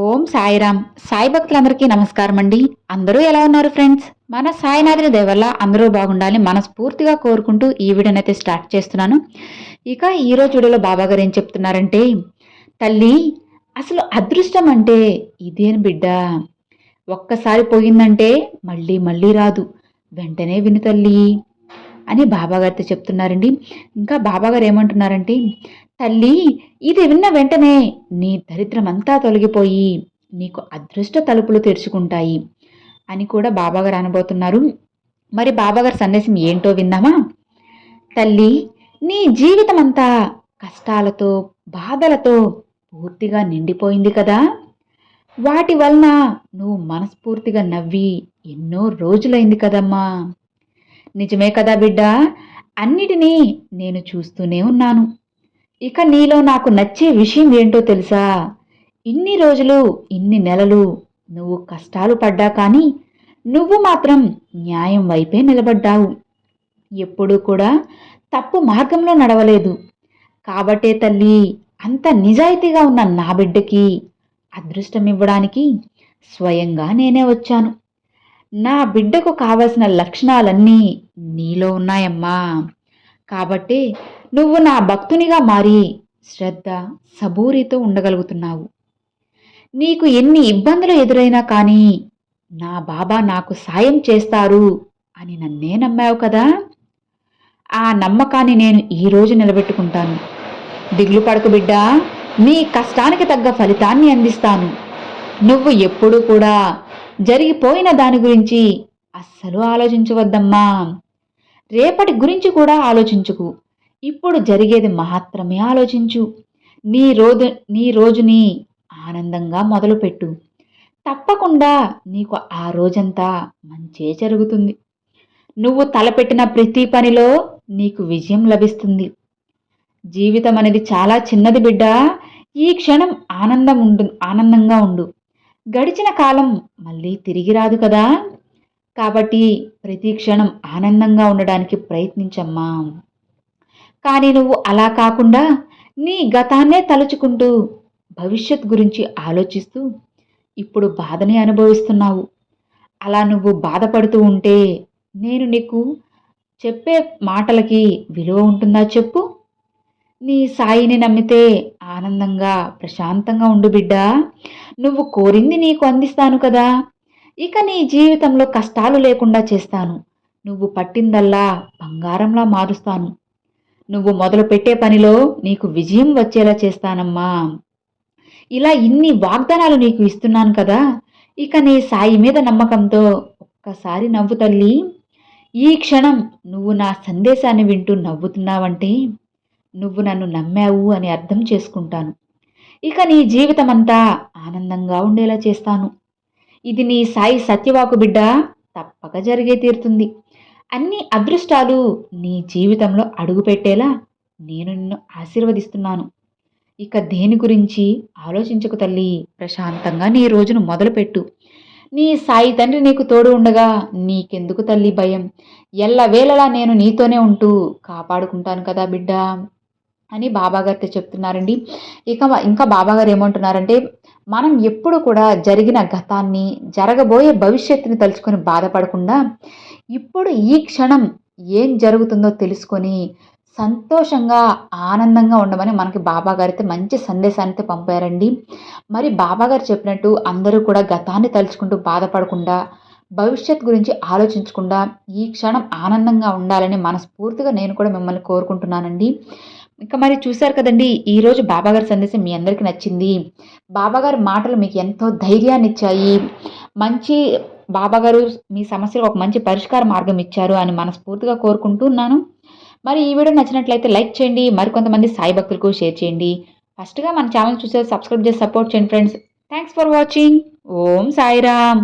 ఓం సాయిరామ్. సాయి భక్తులందరికీ నమస్కారం అండి అందరూ ఎలా ఉన్నారు ఫ్రెండ్స్? మన సాయినాథుని దేవల్ల అందరూ బాగుండాలని మనస్ఫూర్తిగా కోరుకుంటూ ఈ వీడియోనైతే స్టార్ట్ చేస్తున్నాను. ఇక ఈరోజు వీడియోలో బాబా గారు ఏం చెప్తున్నారంటే తల్లి అసలు అదృష్టం అంటే ఇదేం బిడ్డ. ఒక్కసారి పోయిందంటే మళ్ళీ మళ్ళీ రాదు. వెంటనే విను తల్లి అని బాబాగారితో చెప్తున్నారండి. ఇంకా బాబాగారు ఏమంటున్నారంటే తల్లి ఇది విన్న వెంటనే నీ దరిద్రమంతా తొలగిపోయి నీకు అదృష్ట తలుపులు తెరుచుకుంటాయి అని కూడా బాబాగారు అనబోతున్నారు. మరి బాబాగారి సందేశం ఏంటో విందామా? తల్లి నీ జీవితం అంతా కష్టాలతో బాధలతో పూర్తిగా నిండిపోయింది కదా. వాటి వలన నువ్వు మనస్ఫూర్తిగా నవ్వి ఎన్నో రోజులైంది కదమ్మా. నిజమే కదా బిడ్డ? అన్నిటినీ నేను చూస్తూనే ఉన్నాను. ఇక నీలో నాకు నచ్చే విషయం ఏంటో తెలుసా? ఇన్ని రోజులు ఇన్ని నెలలు నువ్వు కష్టాలు పడ్డా కానీ నువ్వు మాత్రం న్యాయం వైపే నిలబడ్డావు. ఎప్పుడూ కూడా తప్పు మార్గంలో నడవలేదు. కాబట్టే తల్లి అంత నిజాయితీగా ఉన్న నా బిడ్డకి అదృష్టం ఇవ్వడానికి స్వయంగా నేనే వచ్చాను. నా బిడ్డకు కావలసిన లక్షణాలన్నీ నీలో ఉన్నాయమ్మా. కాబట్టి నువ్వు నా భక్తునిగా మారి శ్రద్ధ సబూరితో ఉండగలుగుతున్నావు. నీకు ఎన్ని ఇబ్బందులు ఎదురైనా కానీ నా బాబా నాకు సాయం చేస్తారు అని నన్నే నమ్మావు కదా? ఆ నమ్మకాన్ని నేను ఈరోజు నిలబెట్టుకుంటాను. దిగులు పడకు బిడ్డా నీ కష్టానికి తగ్గ ఫలితాన్ని అందిస్తాను. నువ్వు ఎప్పుడూ కూడా జరిగిపోయిన దాని గురించి అస్సలు ఆలోచించవద్దమ్మా. రేపటి గురించి కూడా ఆలోచించుకు. ఇప్పుడు జరిగేది మాత్రమే ఆలోచించు. నీ రోజు నీ రోజుని ఆనందంగా మొదలుపెట్టు. తప్పకుండా నీకు ఆ రోజంతా మంచే జరుగుతుంది. నువ్వు తలపెట్టిన ప్రతి పనిలో నీకు విజయం లభిస్తుంది. జీవితం అనేది చాలా చిన్నది బిడ్డ. ఈ క్షణం ఆనందం ఉండు ఆనందంగా ఉండు. గడిచిన కాలం మళ్ళీ తిరిగి రాదు కదా? కాబట్టి ప్రతి క్షణం ఆనందంగా ఉండడానికి ప్రయత్నించమ్మా. కానీ నువ్వు అలా కాకుండా నీ గతాన్నే తలుచుకుంటూ భవిష్యత్ గురించి ఆలోచిస్తూ ఇప్పుడు బాధని అనుభవిస్తున్నావు. అలా నువ్వు బాధపడుతూ ఉంటే నేను నీకు చెప్పే మాటలకి విలువ ఉంటుందా చెప్పు? నీ సాయిని నమ్మితే ఆనందంగా ప్రశాంతంగా ఉండు బిడ్డా. నువ్వు కోరింది నీకు అందిస్తాను కదా. ఇక నీ జీవితంలో కష్టాలు లేకుండా చేస్తాను. నువ్వు పట్టిందల్లా బంగారంలా మారుస్తాను. నువ్వు మొదలు పెట్టే పనిలో నీకు విజయం వచ్చేలా చేస్తానమ్మా. ఇలా ఇన్ని వాగ్దానాలు నీకు ఇస్తున్నాను కదా ఇక నీ సాయి మీద నమ్మకంతో ఒక్కసారి నవ్వు తల్లి. ఈ క్షణం నువ్వు నా సందేశాన్ని వింటూ నవ్వుతున్నావంటే నువ్వు నన్ను నమ్మావు అని అర్థం చేసుకుంటాను. ఇక నీ జీవితం అంతా ఆనందంగా ఉండేలా చేస్తాను. ఇది నీ సాయి సత్యవాకు బిడ్డ. తప్పక జరిగే తీరుతుంది. అన్ని అదృష్టాలు నీ జీవితంలో అడుగుపెట్టేలా నేను నిన్ను ఆశీర్వదిస్తున్నాను. ఇక దేని గురించి ఆలోచించకు తల్లి. ప్రశాంతంగా నీ రోజును మొదలుపెట్టు. నీ సాయి తండ్రి నీకు తోడు ఉండగా నీకెందుకు తల్లి భయం? ఎల్లవేళలా నేను నీతోనే ఉంటూ కాపాడుకుంటాను కదా బిడ్డ. అని బాబాగారితో చెప్తున్నారండి. ఇక ఇంకా బాబాగారు ఏమంటున్నారంటే మనం ఎప్పుడు కూడా జరిగిన గతాన్ని జరగబోయే భవిష్యత్తుని తలుచుకొని బాధపడకుండా ఇప్పుడు ఈ క్షణం ఏం జరుగుతుందో తెలుసుకొని సంతోషంగా ఆనందంగా ఉండమని మనకి బాబాగారైతే మంచి సందేశాన్ని అయితే పంపారండి. మరి బాబాగారు చెప్పినట్టు అందరూ కూడా గతాన్ని తలుచుకుంటూ బాధపడకుండా భవిష్యత్ గురించి ఆలోచించకుండా ఈ క్షణం ఆనందంగా ఉండాలని మనస్ఫూర్తిగా నేను కూడా మిమ్మల్ని కోరుకుంటున్నానండి. ఇంకా మరి చూశారు కదండి ఈరోజు బాబాగారి సందేశం మీ అందరికీ నచ్చింది. బాబాగారి మాటలు మీకు ఎంతో ధైర్యాన్ని ఇచ్చాయి. మంచి బాబాగారు మీ సమస్యలకు ఒక మంచి పరిష్కార మార్గం ఇచ్చారు అని మనస్ఫూర్తిగా కోరుకుంటున్నాను. మరి ఈ వీడియో నచ్చినట్లయితే లైక్ చేయండి మరికొంతమంది సాయి భక్తులకు షేర్ చేయండి. ఫస్ట్గా మన ఛానల్ చూసే సబ్స్క్రైబ్ చేసి సపోర్ట్ చేయండి friends. Thanks for watching. Om Sairam.